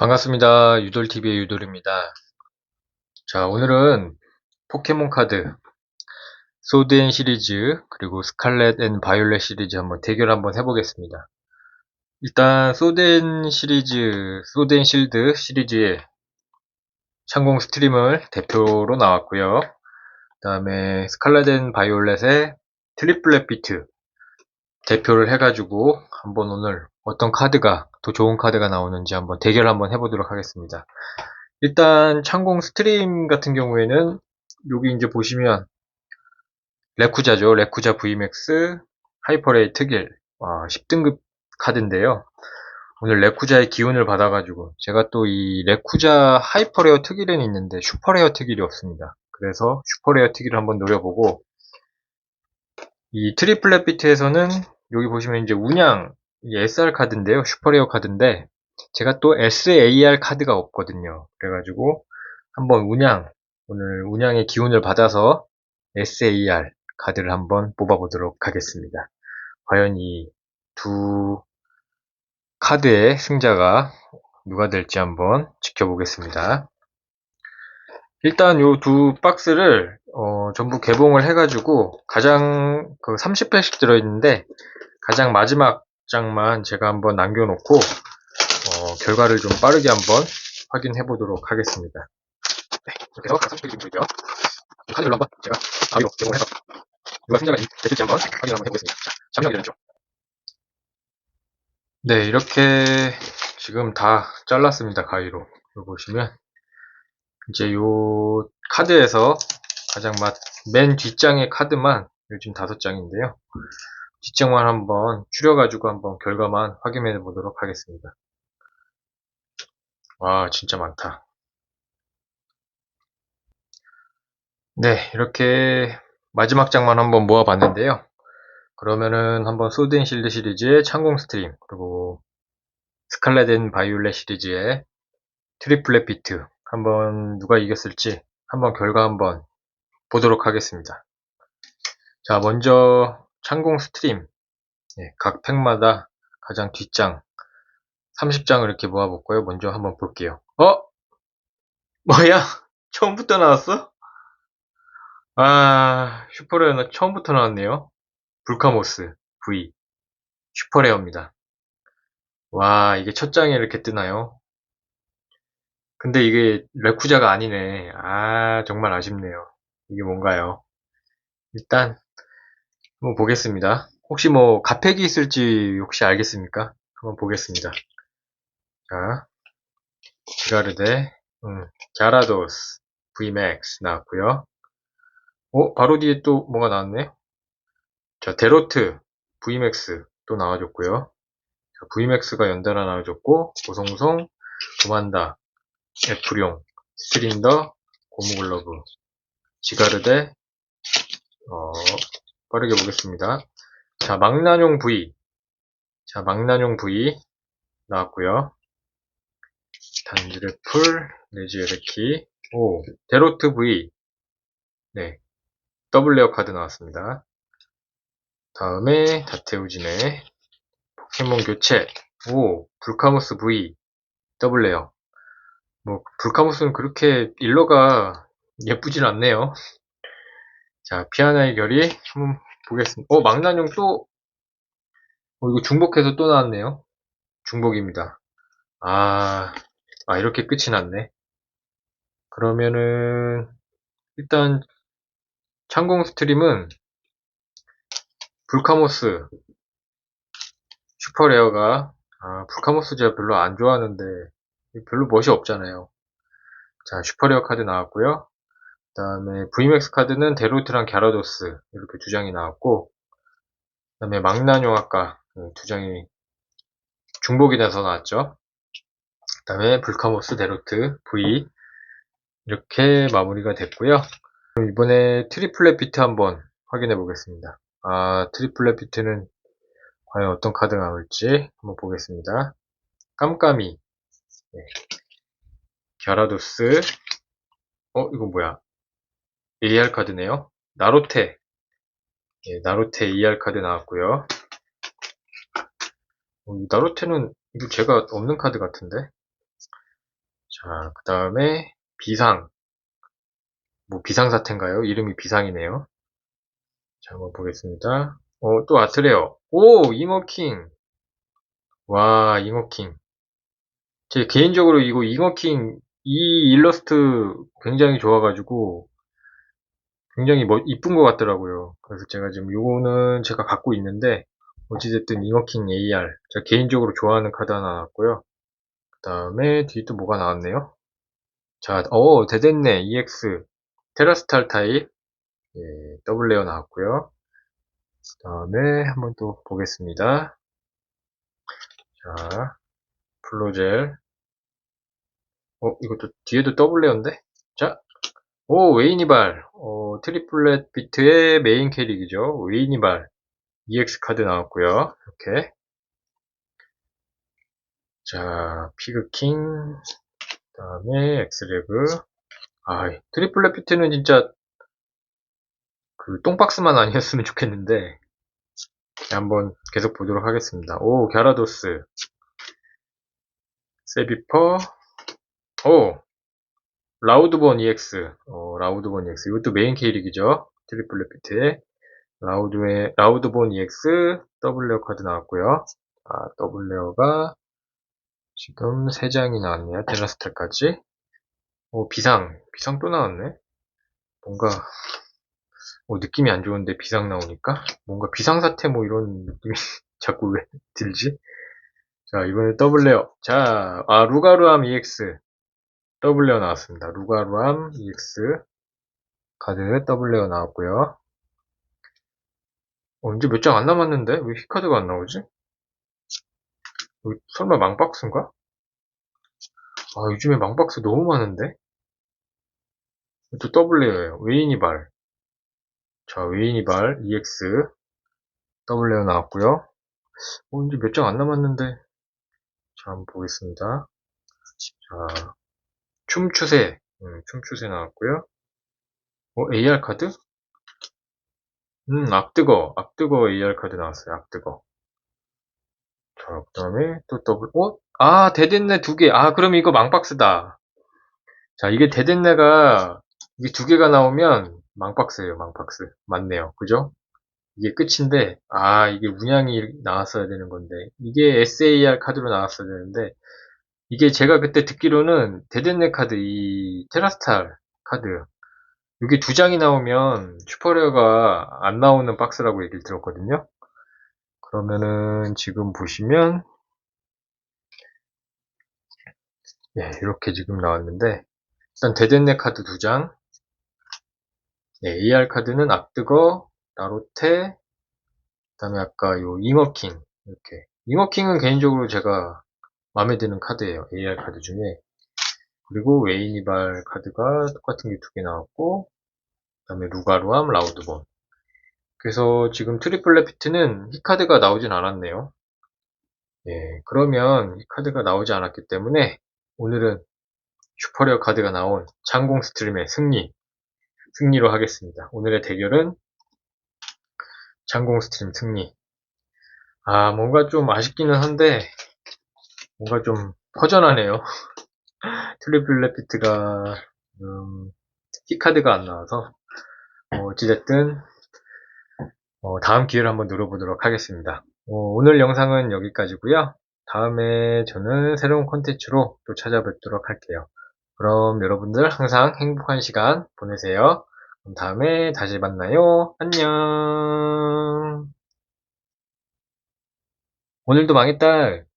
반갑습니다. 유돌TV의 유돌입니다. 자, 오늘은 포켓몬 카드, 소드 앤 시리즈, 그리고 스칼렛 앤 바이올렛 시리즈 한번 대결 한번 해보겠습니다. 일단, 소드 앤 시리즈, 소드 앤 실드 시리즈의 창공 스트림을 대표로 나왔고요 그 다음에 스칼렛 앤 바이올렛의 트리플렛 비트 대표를 해가지고 한번 오늘 어떤 카드가 더 좋은 카드가 나오는지 한번 대결 한번 해보도록 하겠습니다. 일단 창공 스트림 같은 경우에는 여기 이제 보시면 레쿠자죠. 레쿠자 VMAX 하이퍼레이 특일 와, 10등급 카드인데요. 오늘 레쿠자의 기운을 받아가지고 제가 또 이 레쿠자 하이퍼레어 특일은 있는데 슈퍼레어 특일이 없습니다. 그래서 슈퍼레어 특일을 한번 노려보고 이 트리플렛 비트에서는 여기 보시면 이제 운양 SR 카드인데요. 슈퍼레어 카드인데 제가 또 SAR 카드가 없거든요. 그래가지고 한번 운양 오늘 운양의 기운을 받아서 SAR 카드를 한번 뽑아보도록 하겠습니다. 과연 이 두 카드의 승자가 누가 될지 한번 지켜보겠습니다. 일단 요 두 박스를 어, 전부 개봉을 해가지고 가장 그 30회씩 들어있는데 가장 마지막 장만 제가 한번 남겨놓고 어, 결과를 좀 빠르게 한번 확인해 보도록 하겠습니다. 네, 이렇게 해서 30개 기분이고요. 카드를 한번 제가 가위로 개봉해서 누가 승자가 됐을지 한번 확인 한번 해보겠습니다. 자, 잠시만 기다려줘. 네, 이렇게 지금 다 잘랐습니다. 가위로. 여기 보시면 이제 요 카드에서 가장 맨 뒷장의 카드만 요즘 다섯 장인데요. 뒷장만 한번 줄여가지고 한번 결과만 확인해 보도록 하겠습니다. 와, 진짜 많다. 네, 이렇게 마지막 장만 한번 모아봤는데요. 그러면은 한번 소드앤 실드 시리즈의 창공 스트림, 그리고 스칼렛 앤 바이올렛 시리즈의 트리플렛 비트, 한번 누가 이겼을지 한번 결과 한번 보도록 하겠습니다. 자, 먼저 창공 스트림 예, 각 팩마다 가장 뒷장 30장을 이렇게 모아볼까요? 먼저 한번 볼게요. 어? 뭐야? 처음부터 나왔어? 아, 슈퍼레어는 처음부터 나왔네요. 불카모스 V 슈퍼레어입니다. 와, 이게 첫 장에 이렇게 뜨나요? 근데 이게 레쿠자가 아니네. 아, 정말 아쉽네요. 이게 뭔가요? 일단 한번 보겠습니다. 혹시 뭐 가팩이 있을지 혹시 알겠습니까? 한번 보겠습니다. 자, 지가르데, 음, 갸라도스, VMAX 나왔고요. 어, 바로 뒤에 또 뭐가 나왔네? 자, 데로트, VMAX 또 나와줬고요. 자, VMAX가 연달아 나와줬고, 고성성, 도만다, 애플용, 스트린더, 고무글러브, 지가르데, 어, 빠르게 보겠습니다. 자, 망나뇽 V. 자, 망나뇽 V 나왔고요. 단지레풀, 네지에르키, 오, 데로트 V. 네, 더블 레어 카드 나왔습니다. 다음에 다테우진의 포켓몬 교체, 오, 불카무스 V, 더블 레어. 뭐, 불카무스는 그렇게 일러가 예쁘진 않네요. 자, 피아나의 결이 한번 보겠습니다. 어, 망나뇽 또, 어, 이거 중복해서 또 나왔네요. 중복입니다. 아, 아, 이렇게 끝이 났네. 그러면은, 일단, 창공 스트림은, 불카모스, 슈퍼레어가, 아, 불카모스 제가 별로 안 좋아하는데, 별로 멋이 없잖아요. 자, 슈퍼레어 카드 나왔고요 그 다음에 VMAX 카드는 데로트랑 갸라도스 이렇게 두 장이 나왔고 그 다음에 망나뇽 아까 두 장이 중복이 돼서 나왔죠. 그 다음에 불카모스 데로트 V 이렇게 마무리가 됐고요. 이번에 트리플렛 비트 한번 확인해 보겠습니다. 아 트리플렛 비트는 과연 어떤 카드가 나올지 한번 보겠습니다. 깜깜이 네. 갸라도스 어 이건 뭐야 AR 카드네요. 나로테. 예, 나로테 AR 카드 나왔고요. 어, 나로테는 이거 제가 없는 카드 같은데. 자, 그 다음에 비상. 뭐 비상사태인가요? 이름이 비상이네요. 자, 한번 보겠습니다. 어, 또 아트레어. 오, 잉어킹. 와, 잉어킹. 제 개인적으로 이거 잉어킹 이 일러스트 굉장히 좋아가지고 굉장히 뭐 이쁜 것 같더라고요. 그래서 제가 지금 요거는 제가 갖고 있는데 어찌됐든 잉어킹 AR 제가 개인적으로 좋아하는 카드 하나 나왔고요. 그 다음에 뒤에 또 뭐가 나왔네요. 자, 어, 데덴네 EX 테라스탈 타입 예, 더블 레어 나왔고요. 그 다음에 한번 또 보겠습니다. 자, 플로젤 어, 이것도 뒤에도 더블 레어인데? 자, 오, 웨이니발. 어, 트리플렛 비트의 메인 캐릭이죠. 웨이니발. EX 카드 나왔고요. 이렇게. 자, 피그킹. 그 다음에 엑스레그. 아, 트리플렛 비트는 진짜 그 똥박스만 아니었으면 좋겠는데. 한번 계속 보도록 하겠습니다. 오, 갸라도스. 세비퍼. 오, 라우드본 EX 어, 라우드본 EX 이것도 메인 캐릭이죠. 트리플렛 비트에 라우드의 라우드본 EX 더블레어 카드 나왔고요. 아, 더블레어가 지금 3장이 나왔네요. 테라스탈까지. 오, 비상. 비상 또 나왔네. 뭔가 어, 느낌이 안 좋은데 비상 나오니까 뭔가 비상사태 뭐 이런 느낌이 자꾸 왜 들지? 자 이번에 더블레어 자 아, 루가루암 EX 더블레어 나왔습니다 루가루암 EX 카드 더블레어 나왔고요 어, 이제 몇 장 안 남았는데 왜 히카드가 안 나오지? 설마 망박스인가? 아 요즘에 망박스 너무 많은데? 또 더블레어예요 웨이니발 자, 웨이니발 EX 더블레어 나왔고요. 어, 이제 몇 장 안 남았는데. 자, 한번 보겠습니다. 자, 춤추세. 음, 춤추세 나왔고요. 어, AR 카드? 음, 악뜨거. 악뜨거 AR 카드 나왔어요. 악뜨거. 자, 그 다음에 또 더블, 어? 아, 데덴네 두 개. 아, 그럼 이거 망박스다. 자, 이게 데덴네가, 이게 두 개가 나오면, 망박스예요, 망박스. 맞네요. 그죠? 이게 끝인데, 아, 이게 문양이 나왔어야 되는 건데, 이게 SAR 카드로 나왔어야 되는데, 이게 제가 그때 듣기로는 데덴네 카드, 이 테라스탈 카드, 이게 두 장이 나오면 슈퍼레어가 안 나오는 박스라고 얘기를 들었거든요. 그러면은 지금 보시면, 네, 이렇게 지금 나왔는데, 일단 데덴네 카드 두 장, 네, AR 카드는 악뜨거, 나로테, 그 다음에 아까 요 잉어킹, 이렇게. 잉어킹은 개인적으로 제가 마음에 드는 카드예요. AR 카드 중에. 그리고 웨이니발 카드가 똑같은 게 두 개 나왔고, 그 다음에 루가루암, 라우드본. 그래서 지금 트리플 레피트는 이 카드가 나오진 않았네요. 예, 그러면 이 카드가 나오지 않았기 때문에 오늘은 슈퍼레어 카드가 나온 장공 스트림의 승리 승리로 하겠습니다. 오늘의 대결은 장공 스트림 승리. 아, 뭔가 좀 아쉽기는 한데, 뭔가 좀 허전하네요. 트리플 레피트가, 음, 키카드가 안 나와서, 어, 어찌됐든, 어, 다음 기회를 한번 노려보도록 하겠습니다. 어, 오늘 영상은 여기까지고요 다음에 저는 새로운 콘텐츠로 또 찾아뵙도록 할게요. 그럼 여러분들 항상 행복한 시간 보내세요. 그럼 다음에 다시 만나요. 안녕. 오늘도 망했다.